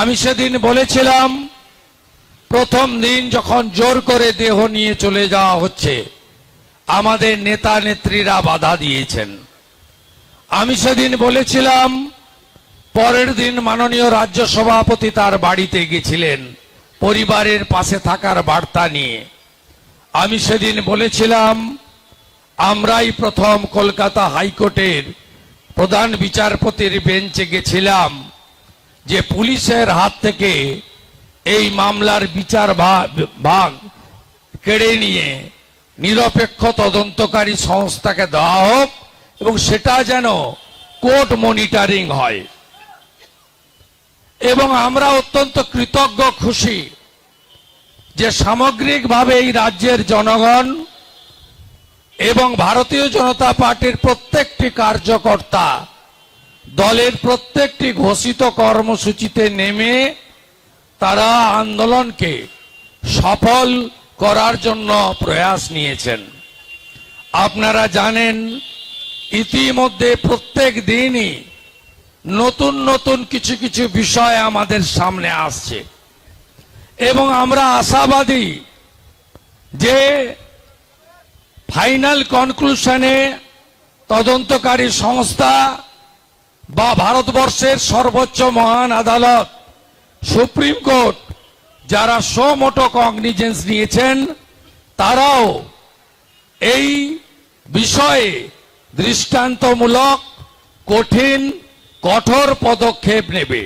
আমি সেদিন বলেছিলাম, প্রথম দিন যখন জোর করে দেহ নিয়ে চলে যাওয়া হচ্ছে, আমাদের নেতা নেত্রীরা বাধা দিয়েছেন। আমি সেদিন বলেছিলাম, পরের দিন মাননীয় রাজ্য সভাপতি তার বাড়িতে গেছিলেন, পরিবারের পাশে থাকার বার্তা নিয়ে। আমি সেদিন বলেছিলাম, আমরাই প্রথম কলকাতা হাইকোর্টের প্রধান বিচারপতির বেঞ্চে গেছিলাম। যে পুলিশের হাত থেকে এই মামলার বিচার ভাগ কেড়ে নিয়ে নিরপেক্ষ তদন্তকারী সংস্থাকে দেওয়া হোক এবং সেটা যেন কোর্ট মনিটরিং হয়। এবং আমরা অত্যন্ত কৃতজ্ঞ, খুশি যে সামগ্রিকভাবে এই রাজ্যের জনগণ এবং ভারতীয় জনতা পার্টির প্রত্যেকটি কার্যকর্তা দলের প্রত্যেকটি ঘোষিত কর্মসূচিতে নেমে তারা আন্দোলনকে সফল করার জন্য প্রয়াস নিয়েছেন। আপনারা জানেন, ইতিমধ্যে প্রত্যেক দিনই নতুন নতুন কিছু কিছু বিষয় আমাদের সামনে আসছে। এবং আমরা আশাবাদী যে ফাইনাল কনক্লুশনে তদন্তকারী সংস্থা বা ভারতবর্ষের সর্বোচ্চ মহান আদালত, সুপ্রিম কোর্ট, যারা সোমোটো কগনিজেন্স নিয়েছেন, তারাও এই বিষয়ে দৃষ্টান্তমূলক কঠিন, কঠোর পদক্ষেপ নেবে।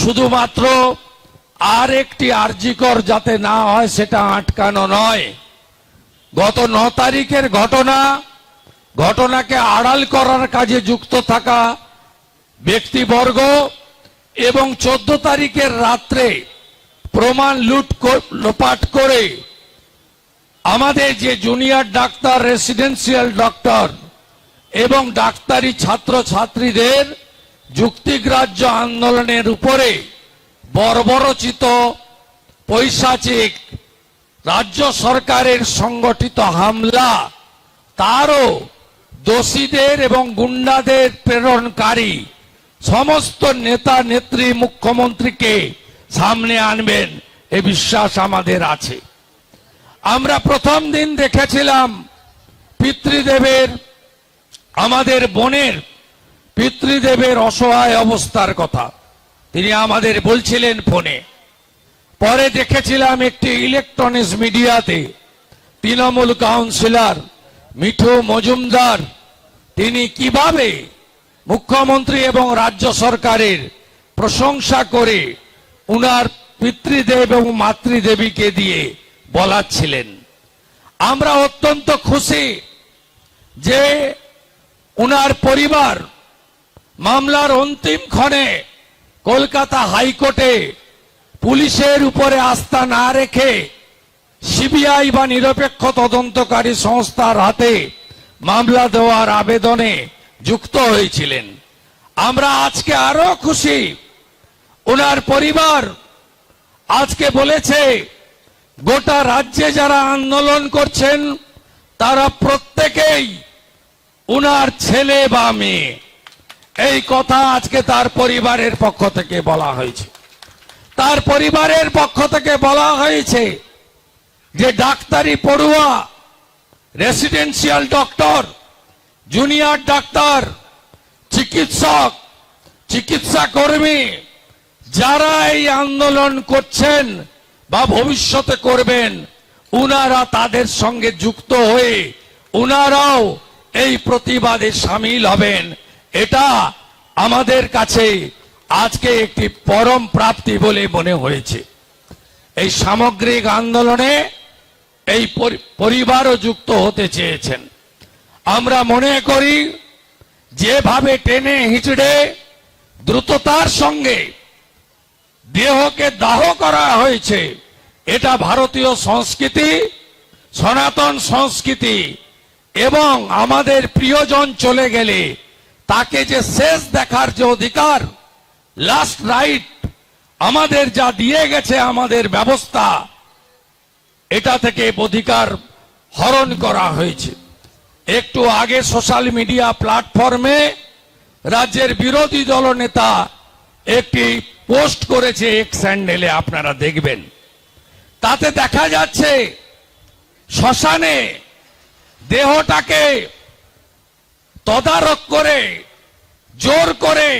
শুধুমাত্র আর একটি আর্জিকর যাতে না হয় সেটা আটকানো নয়। গত ন তারিখের ঘটনা, ঘটনাকে আড়াল করার কাজে যুক্ত থাকা ব্যক্তিবর্গ এবং চোদ্দ তারিখের রাত্রে প্রমাণ লুট লোপাট করে আমাদের যে জুনিয়র ডাক্তার রেসিডেন্সিয়াল ডক্টর এবং ডাক্তারি ছাত্র ছাত্রীদের যুক্তিগ্রাহ্য আন্দোলনের উপরে বর্বরচিত পৈশাচিক রাজ্য সরকারের সংগঠিত হামলা, তারও দোষীদের এবং গুন্ডাদের প্রেরণকারী সমস্ত নেতা, নেত্রী, মুখ্যমন্ত্রীকে সামনে আনবেন, এ বিশ্বাস আমাদের আছে। আমরা প্রথম দিন দেখেছিলাম পিতৃদেবের, আমাদের বোনের পিতৃদেবের অসহায় অবস্থার কথা। তিনি আমাদের বলছিলেন ফোনে। পরে দেখেছিলাম একটি ইলেকট্রনিক্স মিডিয়াতে তৃণমূল কাউন্সিলর মিঠু মজুমদার, তিনি কীভাবে মুখ্যমন্ত্রী এবং রাজ্য সরকারের প্রশংসা করে উনার পিতৃদেব এবং মাতৃদেবীকে দিয়ে বলাচ্ছিলেন। আমরা অত্যন্ত খুশি যে উনার পরিবার মামলার অন্তিম ক্ষণে কলকাতা হাইকোর্টে পুলিশের উপরে আস্থা না রেখে সিবিআই বা নিরপেক্ষ তদন্তকারী সংস্থার হাতে মামলা দেওয়ার আবেদনে যুক্ত হয়েছিলেন। আমরা আজকে আরও খুশি। ওনার পরিবার আজকে বলেছে, গোটা রাজ্যে যারা আন্দোলন করছেন, তারা প্রত্যেকেই উনার ছেলে বা মেয়ে। এই কথা আজকে তার পরিবারের পক্ষ থেকে বলা হয়েছে। তার পরিবারের পক্ষ থেকে বলা হয়েছে যে ডাক্তারি পড়ুয়া রেসিডেন্সিয়াল ডক্টর জুনিয়র ডাক্তার চিকিৎসক, চিকিৎসা কর্মী, যারা এই আন্দোলন করছেন বা ভবিষ্যতে করবেন, উনারা তাদের সঙ্গে যুক্ত হয়ে উনারাও এই প্রতিবাদে সামিল হবেন। এটা আমাদের কাছে আজকে একটি পরম প্রাপ্তি বলে মনে হয়েছে। এই সামগ্রিক আন্দোলনে এই পরিবারও যুক্ত হতে চেয়েছেন। আমরা মনে করি, যেভাবে টেনে হিচড়ে দ্রুততার সঙ্গে দেহকে দাহ করা হয়েছে, এটা ভারতীয় সংস্কৃতি, সনাতন সংস্কৃতি এবং আমাদের প্রিয়জন চলে গেলে তাকে যে শেষ দেখার যে অধিকার লাস্ট রাইট আমাদের যা দিয়ে গেছে আমাদের ব্যবস্থা, এটা থেকে অধিকার হরণ করা হয়েছে। একটু আগে সোশ্যাল মিডিয়া প্ল্যাটফর্মে রাজ্যের বিরোধী দল নেতা একটি পোস্ট করেছে এক স্যান্ডেলে, আপনারা দেখবেন। তাতে দেখা যাচ্ছে, শ্মশানে দেহটাকে তদারক করে, জোর করে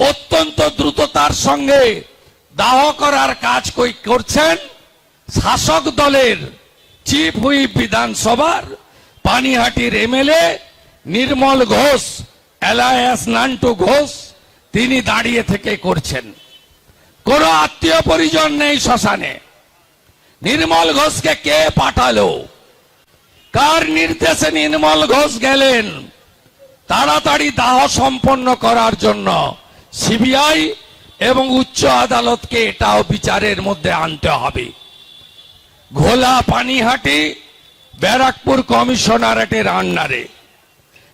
অত্যন্ত দ্রুততার সঙ্গে দাহ করার কাজ করছেন শাসক দলের চিফ হুইপ বিধানসভার পানিহাটির এমএলএ নির্মল ঘোষ এলায়াস নান্টু ঘোষ, তিনি দাঁড়িয়ে থেকে করছেন। কোনো আত্মীয় পরিজন নেই শ্মশানে। নির্মল ঘোষকে কে পাঠালো? কার নির্দেশে নির্মল ঘোষ গেলেন? তাড়াতাড়ি দাহ সম্পন্ন করার জন্য সিবিআই এবং উচ্চ আদালতকে এটাও বিচারের মধ্যে আনতে হবে। ঘোলা পানিহাটি ব্যারাকপুর কমিশনারেটের আন্ডারে।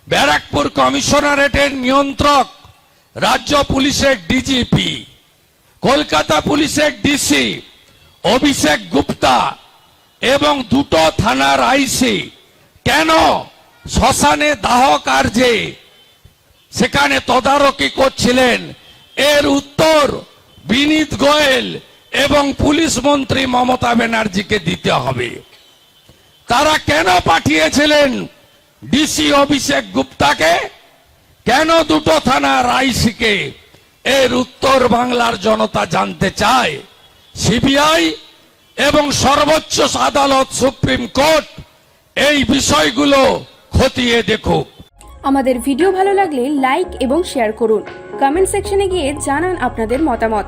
ব্যারাকপুর কমিশনারেটের নিয়ন্ত্রক রাজ্য পুলিশের ডিজিপি কলকাতা পুলিশের ডিসি অভিষেক গুপ্তা এবং দুটো থানার আইসি কেন শ্মশানে দাহ কার্যে? সেখানে তদারকি করছিলেন। এর উত্তর বিনীত গোয়েল এবং পুলিশ মন্ত্রী মমতা ব্যানার্জিকে দিতে হবে। তারা কেন পাঠিয়েছিলেন? ডিসি অভিষেক গুপ্তাকে? কেন দুটো থানার আইসিকে এর উত্তর বাংলার জনতা জানতে চায়। সিবিআই এবং সর্বোচ্চ আদালত সুপ্রিম কোর্ট এই বিষয়গুলো খতিয়ে দেখুক। আমাদের ভিডিও ভালো লাগলে লাইক এবং শেয়ার করুন। কমেন্ট সেকশনে গিয়ে জানান আপনাদের মতামত।